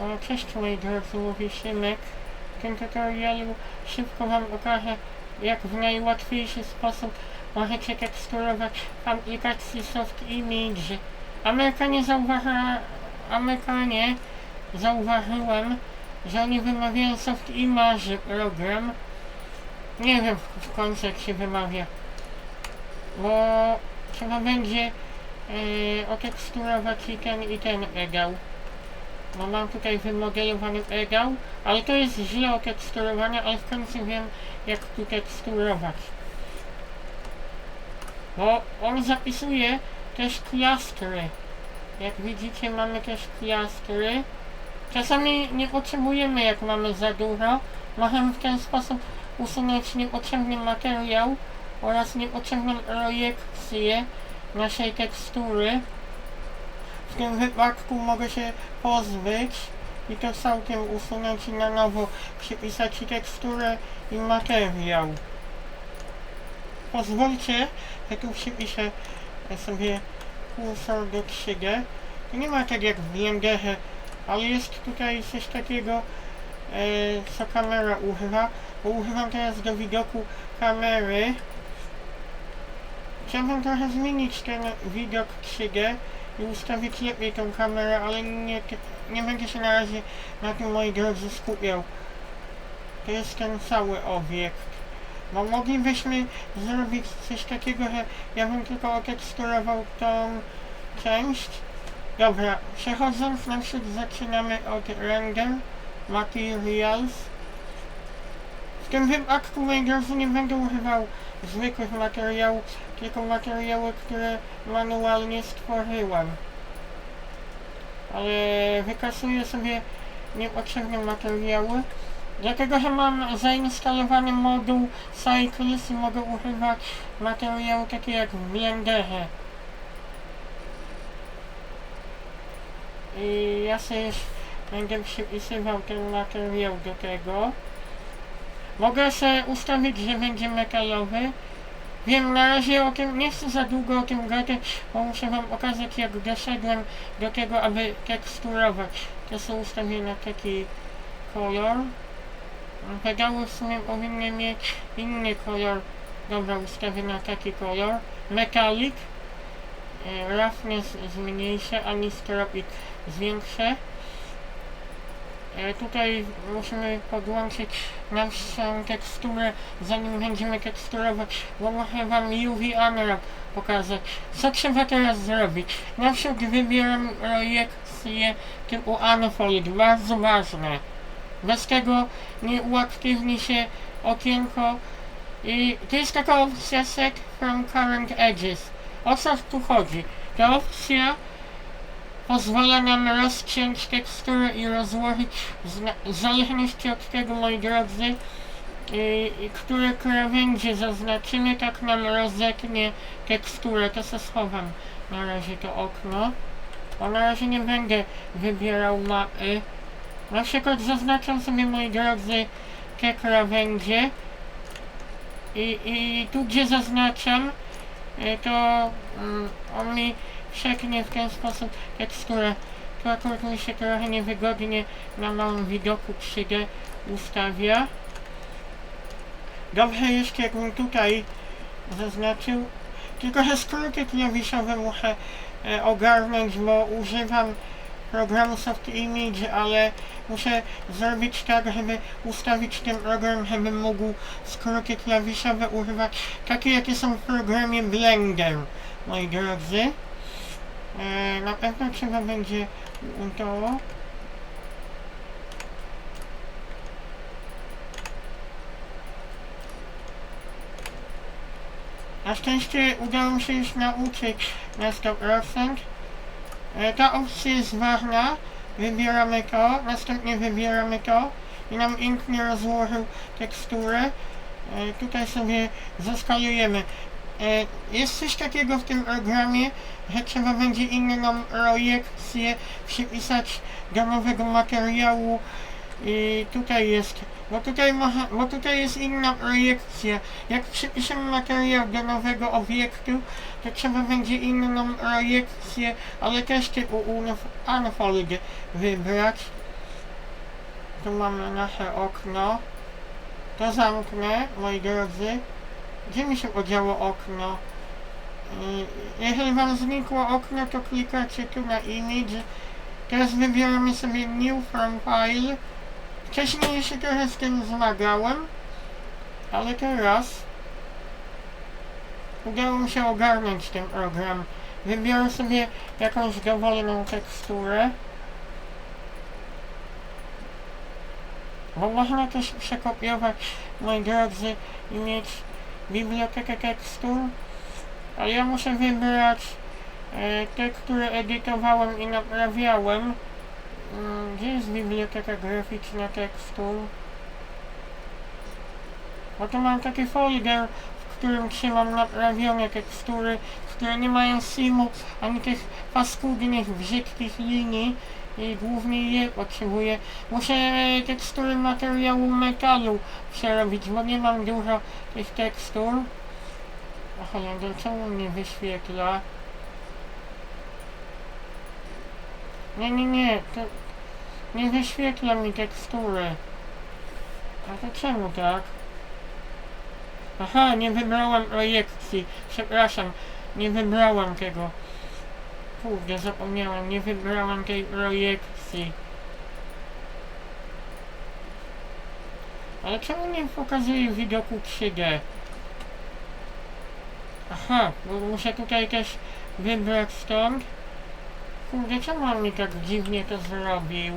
O, cześć moi drodzy, mówi Szymek. W tym tutorialu szybko Wam okażę, jak w najłatwiejszy sposób możecie teksturować w aplikacji Soft Image. Amerykanie zauważyła, Amerykanie zauważyłem, że oni wymawiają Soft Image program. Nie wiem końcu jak się wymawia. Bo trzeba będzie e, oteksturować i ten i ten regał. No mam tutaj wymodelowany regał, ale to jest źle oteksturowane, ale w końcu wiem jak tu teksturować. Bo on zapisuje też klastry. Jak widzicie mamy też klastry. Czasami nie potrzebujemy jak mamy za dużo. Możemy w ten sposób usunąć niepotrzebny materiał oraz niepotrzebną projekcję naszej tekstury. W tym wypadku mogę się pozbyć i to całkiem usunąć i na nowo przypisać teksturę i materiał. Pozwólcie, że tu przypiszę sobie kursor do 3D. To nie ma tak jak w Blenderze, ale jest tutaj coś takiego, e, co kamera używa, bo używam teraz do widoku kamery. Chciałbym trochę zmienić ten widok 3D i ustawić lepiej tą kamerę, ale nie, nie będę się na razie na tym moi drodzy skupiał. To jest ten cały obiekt. Bo moglibyśmy zrobić coś takiego, że ja bym tylko oteksturował tą część. Dobra, przechodząc na przykład zaczynamy od render, materials. W tym wypadku moi nie będę używał zwykłych materiałów, tylko materiały, które manualnie stworzyłem. Ale wykasuję sobie niepotrzebne materiały, dlatego że mam zainstalowany moduł Cycles i mogę używać materiału takie jak w Blenderze. I ja sobie już będę przypisywał ten materiał do tego. Mogę sobie ustawić, że będzie metalowy. Wiem, na razie o tym nie chcę za długo o tym gadać, bo muszę wam pokazać jak doszedłem do tego, aby teksturować. To są ustawię na taki kolor. Pedały w sumie powinny mieć inny kolor. Dobra, ustawię na taki kolor. Metalik. E, Roughness zmniejszę, anisotropic zwiększę. E, tutaj musimy podłączyć naszą teksturę, zanim będziemy teksturować, bo muszę wam UV Unwrap pokazać. Co trzeba teraz zrobić? Na przykład wybieram projekcję typu Unfold, bardzo ważne. Bez tego nie uaktywni się okienko i to jest taka opcja set from current edges. O co tu chodzi? Ta opcja pozwala nam rozciąć teksturę i rozłożyć w zależności od tego, moi drodzy, yy, które krawędzie zaznaczymy, tak nam rozetnie teksturę. To se schowam na razie to okno. Bo na razie nie będę wybierał mapy. Na przykład zaznaczam sobie, moi drodzy, te krawędzie. I, i tu, gdzie zaznaczam, y, to mm, on mi przeknie w ten sposób teksturę. Tu akurat mi się trochę niewygodnie na małym widoku 3D ustawia. Dobrze jeszcze jakbym tutaj zaznaczył, tylko że skróty klawiszowe muszę e, ogarnąć, bo używam programu Soft Image, ale muszę zrobić tak, żeby ustawić ten program, żebym mógł skróty klawiszowe używać takie, jakie są w programie Blender, moi drodzy. E, na pewno trzeba będzie to Na szczęście udało się już nauczyć na 100%. E, Ta opcja jest ważna. Wybieramy to, następnie wybieramy to i nam ink nie rozłożył teksturę. E, Tutaj sobie zaskalujemy. E, Jest coś takiego w tym programie, że trzeba będzie inną projekcję przypisać do nowego materiału i tutaj jest, bo tutaj, może, bo tutaj jest inna projekcja. Jak przypiszemy materiał do nowego obiektu, to trzeba będzie inną projekcję, ale też typu unf- unfold wybrać. Tu mamy nasze okno. To zamknę, moi drodzy. Gdzie mi się podziało okno? Jeżeli wam znikło okno, to klikacie tu na image. Teraz wybieramy sobie new from file. Wcześniej się trochę z tym zmagałem, ale teraz udało mi się ogarnąć ten program. Wybiorę sobie jakąś dowolną teksturę. Bo można też przekopiować, moi drodzy, i mieć bibliotekę tekstur. Ale ja muszę wybrać e, te, które edytowałem i naprawiałem. Mm, Gdzie jest biblioteka graficzna tekstur? Bo tu mam taki folder, w którym trzymam naprawione tekstury, które nie mają simu, ani tych paskudnych, brzydkich linii głównie je potrzebuję. Muszę tekstury materiału metalu przerobić, bo nie mam dużo tych tekstur. Aha, no czemu nie wyświetla? Nie, nie, nie, to nie wyświetla mi tekstury. A to czemu tak? Aha, nie wybrałem projekcji. Przepraszam, nie wybrałem tego. Kurde, zapomniałem, nie wybrałem tej projekcji. Ale czemu nie pokazuje widoku 3D? Aha, bo muszę tutaj też wybrać stąd. Kurde, czemu on mi tak dziwnie to zrobił?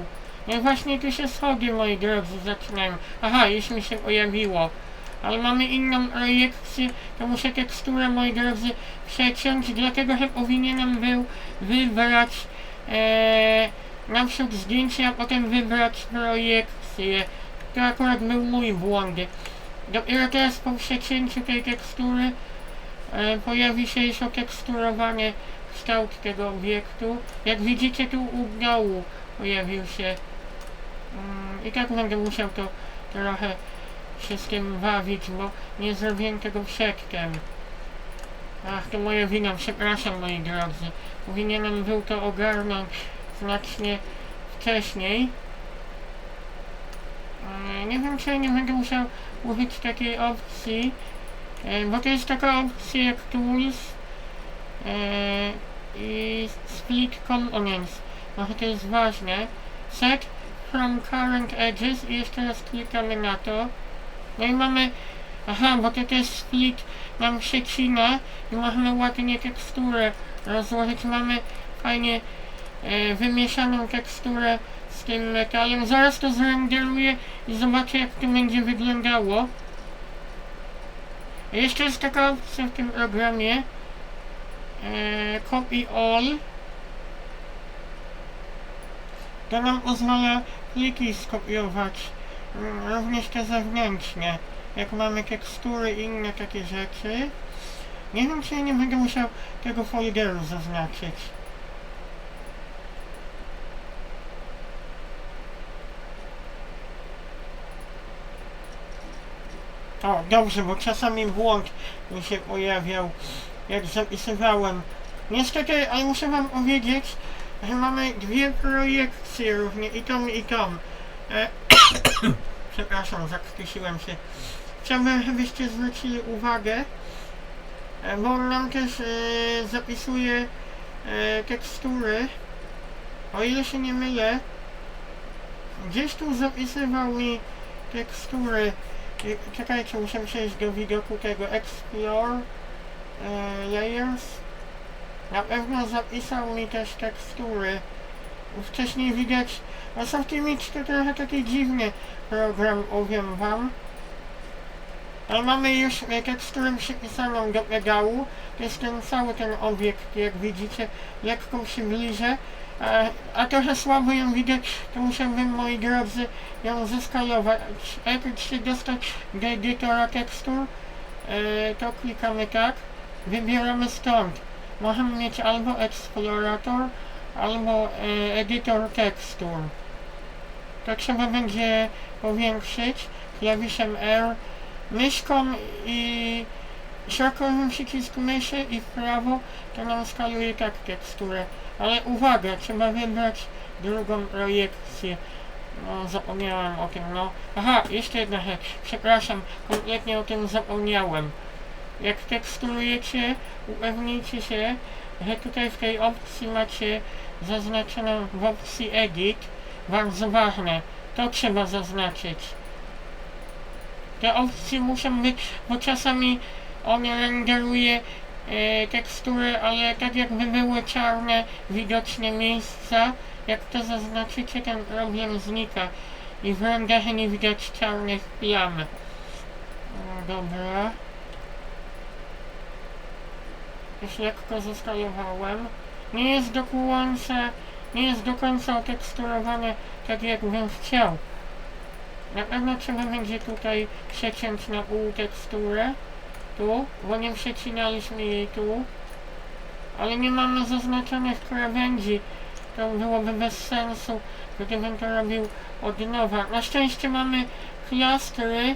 No właśnie tu się schody, moi drodzy, zaczynają. Aha, już mi się pojawiło. Ale mamy inną projekcję, to muszę teksturę, moi drodzy, przeciąć, dlatego że powinienem był wybrać e, naprzód zdjęcie, a potem wybrać projekcję. To akurat był mój błąd. Dopiero teraz po przecięciu tej tekstury e, pojawi się już oteksturowany kształt tego obiektu. Jak widzicie tu u dołu pojawił się mm, i tak będę musiał to trochę tym bawić, bo nie zrobiłem tego przedtem. Ach, to moja wina, przepraszam moi drodzy. Powinienem był to ogarnąć znacznie wcześniej. E, Nie wiem, czy nie będę musiał użyć takiej opcji, e, bo to jest taka opcja jak Tools e, i Split Components. Może to jest ważne. Set from current edges i jeszcze raz klikamy na to. No i mamy, aha, bo to też split nam przecina i możemy ładnie teksturę rozłożyć. Mamy fajnie e, wymieszaną teksturę z tym metalem. Zaraz to zrenderuję i zobaczę jak to będzie wyglądało. Jeszcze jest taka opcja w tym programie. E, copy all. To nam pozwala pliki skopiować, również te zewnętrzne, jak mamy tekstury i inne takie rzeczy. Nie wiem, czy ja nie będę musiał tego folderu zaznaczyć. O, dobrze, bo czasami błąd mi się pojawiał, jak zapisywałem. Niestety, ale muszę wam powiedzieć, że mamy dwie projekcje równie, i tą, i tą. E, przepraszam, zakrztusiłem się. Chciałbym, żebyście zwrócili uwagę, e, bo on nam też e, zapisuje e, tekstury. O ile się nie mylę, gdzieś tu zapisywał mi tekstury. Czekajcie, muszę przejść do widoku tego Explore Layers. Na pewno zapisał mi też tekstury. Wcześniej widać, a Softimage to trochę taki dziwny program, powiem wam. Ale mamy już e, teksturę przypisaną do pedału. To jest ten cały ten obiekt, jak widzicie, lekko przybliżę. A, a trochę słabo ją widać, to musiałbym, moi drodzy, ją zeskalować. Jak się dostać do edytora tekstur, e, to klikamy tak, wybieramy stąd. Możemy mieć albo Explorator, albo e, Editor Tekstur. To trzeba będzie powiększyć klawiszem R, myszką i środkowym przycisku myszy i w prawo to nam skaluje tak teksturę. Ale uwaga, trzeba wybrać drugą projekcję. No, zapomniałem o tym, no. Aha, jeszcze jedna rzecz. Przepraszam, kompletnie o tym zapomniałem. Jak teksturujecie, upewnijcie się, że tutaj w tej opcji macie zaznaczoną w opcji Edit. Bardzo ważne. To trzeba zaznaczyć. Te opcje muszą być, bo czasami on renderuje e, tekstury, ale tak jakby były czarne, widoczne miejsca. Jak to zaznaczycie, ten problem znika i w renderze nie widać czarnych plam. Dobra. Już lekko zeskalowałem. Nie jest do końca, nie jest do końca oteksturowane tak jakbym chciał. Na pewno trzeba będzie tutaj przeciąć na pół teksturę. Tu, bo nie przecinaliśmy jej tu. Ale nie mamy zaznaczonych krawędzi. To byłoby bez sensu, gdybym to robił od nowa. Na szczęście mamy klastry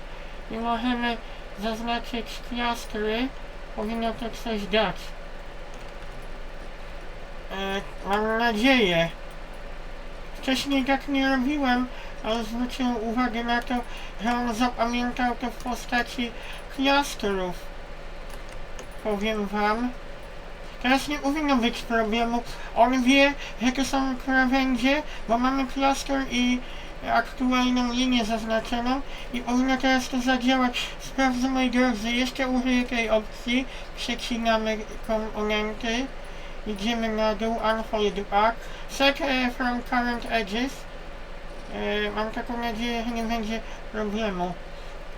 i możemy zaznaczyć klastry. Powinno to coś dać. E, mam nadzieję. Wcześniej tak nie robiłem, ale zwróciłem uwagę na to, że on zapamiętał to w postaci klastrów. Powiem wam. Teraz nie powinno być problemu. On wie, to są krawędzie, bo mamy klaster i aktualną linię zaznaczoną i powinno teraz to zadziałać. Sprawdzę moi drodzy, jeszcze użyję tej opcji. Przecinamy komponenty. Idziemy na dół, unfold back. Set e, from current edges. E, mam taką nadzieję, że nie będzie problemu.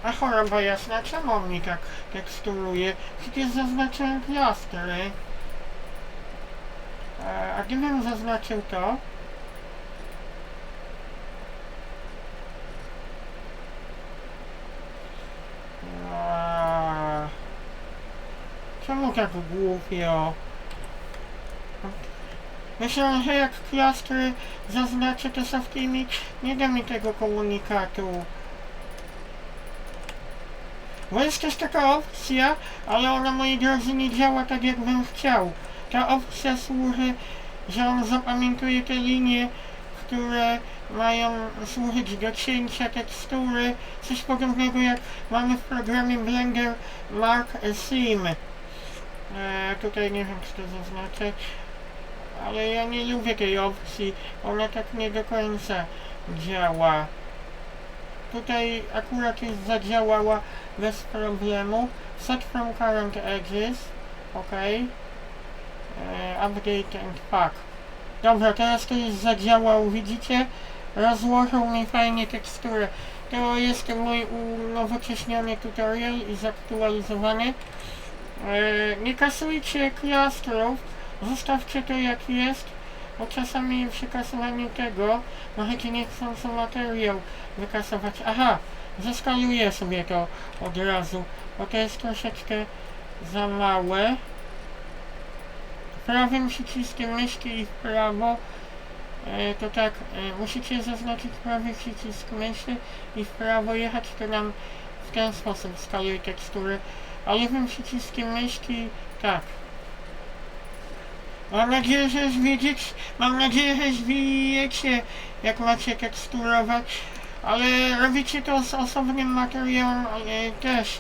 A choroba jasna, czemu on mi tak teksturuje? Przecież zaznaczyłem plastry. E, a gdybym zaznaczył to? Czemu tak głupio? Myślę, że jak klastry zaznaczę to softimi, nie da mi tego komunikatu. Bo jest też taka opcja, ale ona moi drodzy nie działa tak jakbym chciał. Ta opcja służy, że on zapamiętuje te linie, które mają służyć do cięcia tekstury, coś podobnego jak mamy w programie Blender Mark Seam. E, tutaj nie wiem czy to zaznaczę, ale ja nie lubię tej opcji, ona tak nie do końca działa. Tutaj akurat już zadziałała bez problemu. Set from current edges, ok. E, update and pack. Dobra, teraz to już zadziałał, widzicie? Rozłożył mi fajnie teksturę. To jest mój unowocześniony tutorial i zaktualizowany. E, nie kasujcie klastrów, zostawcie to jak jest, bo czasami przy kasowaniu tego możecie niechcący materiał wykasować. Aha, zeskaluję sobie to od razu, bo to jest troszeczkę za małe. Prawym przyciskiem myszki i w prawo e, to tak, e, musicie zaznaczyć prawy przycisk myszy i w prawo jechać, to nam w ten sposób skaluje tekstury, a lewym przyciskiem myszki tak. Mam nadzieję, że już wiedzieć, mam nadzieję, że już wiecie, jak macie teksturować, ale robicie to z osobnym materiałem e, też.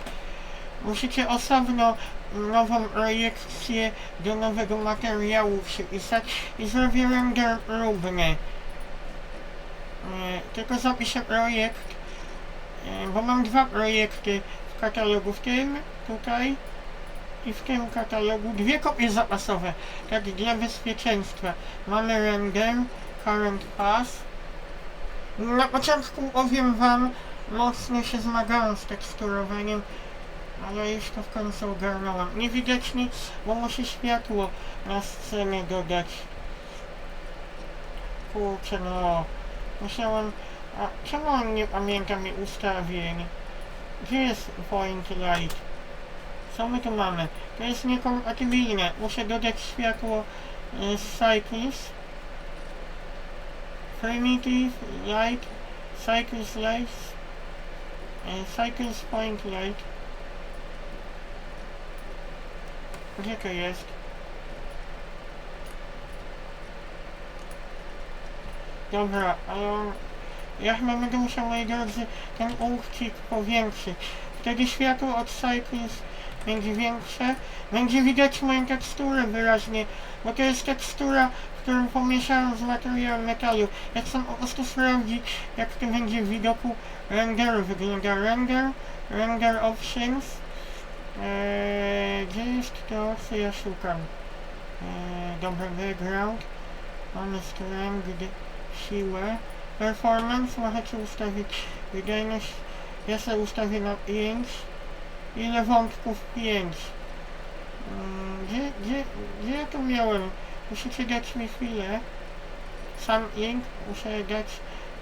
Musicie osobno nową projekcję do nowego materiału przypisać i zrobię render próbny. E, tylko zapiszę projekt, e, bo mam dwa projekty w katalogu, w tym, tutaj i w tym katalogu dwie kopie zapasowe, tak dla bezpieczeństwa. Mamy render, current pass. Na początku powiem wam, mocno się zmagałem z teksturowaniem, ale już to w końcu ogarnąłem. Nie widać nic, bo muszę światło na scenę dodać. Kurczę no, musiałem... A czemu on nie pamięta mi ustawień? Gdzie jest point light? Co my tu mamy? To jest niekompatybilne. Muszę dodać światło z Cycles. Primitive Light, Cycles Light, y, Cycles Point Light. Gdzie to jest? Dobra, on Ja chyba będę musiał, moi drodzy, ten uchcik powiększyć. Wtedy światło od Cycles będzie większe. Będzie widać moją teksturę wyraźnie, bo to jest tekstura, którą pomieszałem z materiałem metalu. Ja chcę po prostu sprawdzić, jak to będzie w widoku renderu wygląda. Render, render options. Eee, gdzie jest to, co ja szukam? Eee, dobra, background. Mamy strength, siłę. Performance możecie ustawić wydajność. Ja sobie ustawię na 5. Ile wątków? 5. Mm, Gdzie, gdzie, gdzie ja to miałem? Musicie dać mi chwilę. Sam ink muszę dać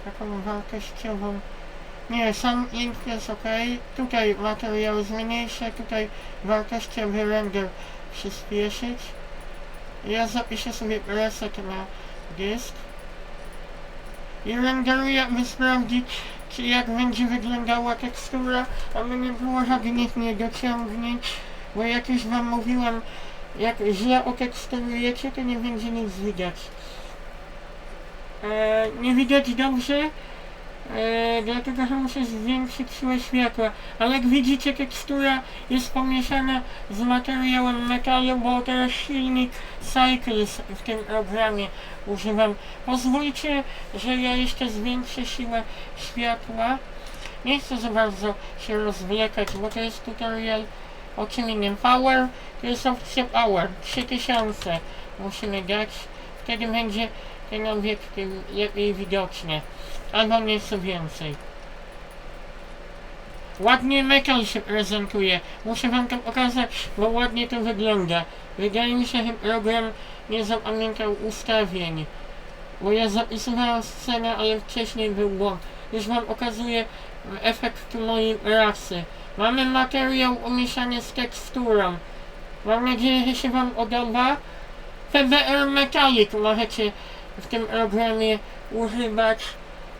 taką wartościową. Nie, sam ink jest ok. Tutaj materiał zmniejszę, tutaj wartościowy render przyspieszyć. Ja zapiszę sobie reset na dysk. I renderuję, by sprawdzić, czy jak będzie wyglądała tekstura, aby nie było żadnych niedociągnięć, bo jak już wam mówiłem, jak źle oteksturujecie, to nie będzie nic widać. E, nie widać dobrze, e, dlatego że muszę zwiększyć siłę światła, ale jak widzicie tekstura jest pomieszana z materiałem metalu, bo teraz silnik Cycles w tym programie używam. Pozwólcie, że ja jeszcze zwiększę siłę światła. Nie chcę za bardzo się rozwlekać, bo to jest tutorial o czym innym. Power to jest opcja Power. 3000 musimy dać. Wtedy będzie ten obiektyw lepiej widoczny. Albo nieco więcej. Ładnie metal się prezentuje. Muszę wam to pokazać, bo ładnie to wygląda. Wydaje mi się, że program nie zapamiętał ustawień. Bo ja zapisywałem scenę, ale wcześniej był błąd. Już wam okazuję efekt mojej pracy. Mamy materiał umieszany z teksturą. Mam nadzieję, że się wam podoba. PBR Metallic możecie w tym programie używać,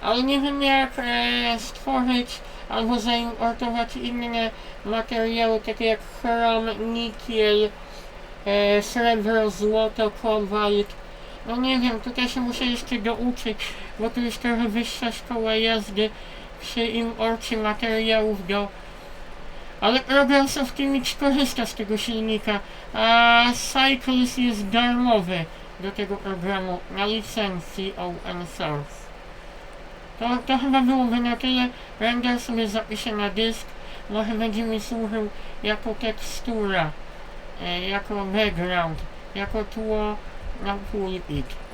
ale nie wiem jak e, stworzyć albo zaimportować inne materiały, takie jak chrom, nikiel, e, srebro, złoto, kobalt. No nie wiem, tutaj się muszę jeszcze douczyć, bo tu jest trochę wyższa szkoła jazdy przy imporcie materiałów do... Ale program Softimix korzysta z tego silnika, a Cycles jest darmowy do tego programu na licencji open source. To, to chyba byłoby na tyle. Render sobie zapiszę na dysk. Może będzie mi służył jako tekstura, e, jako background, jako tło na pulpit.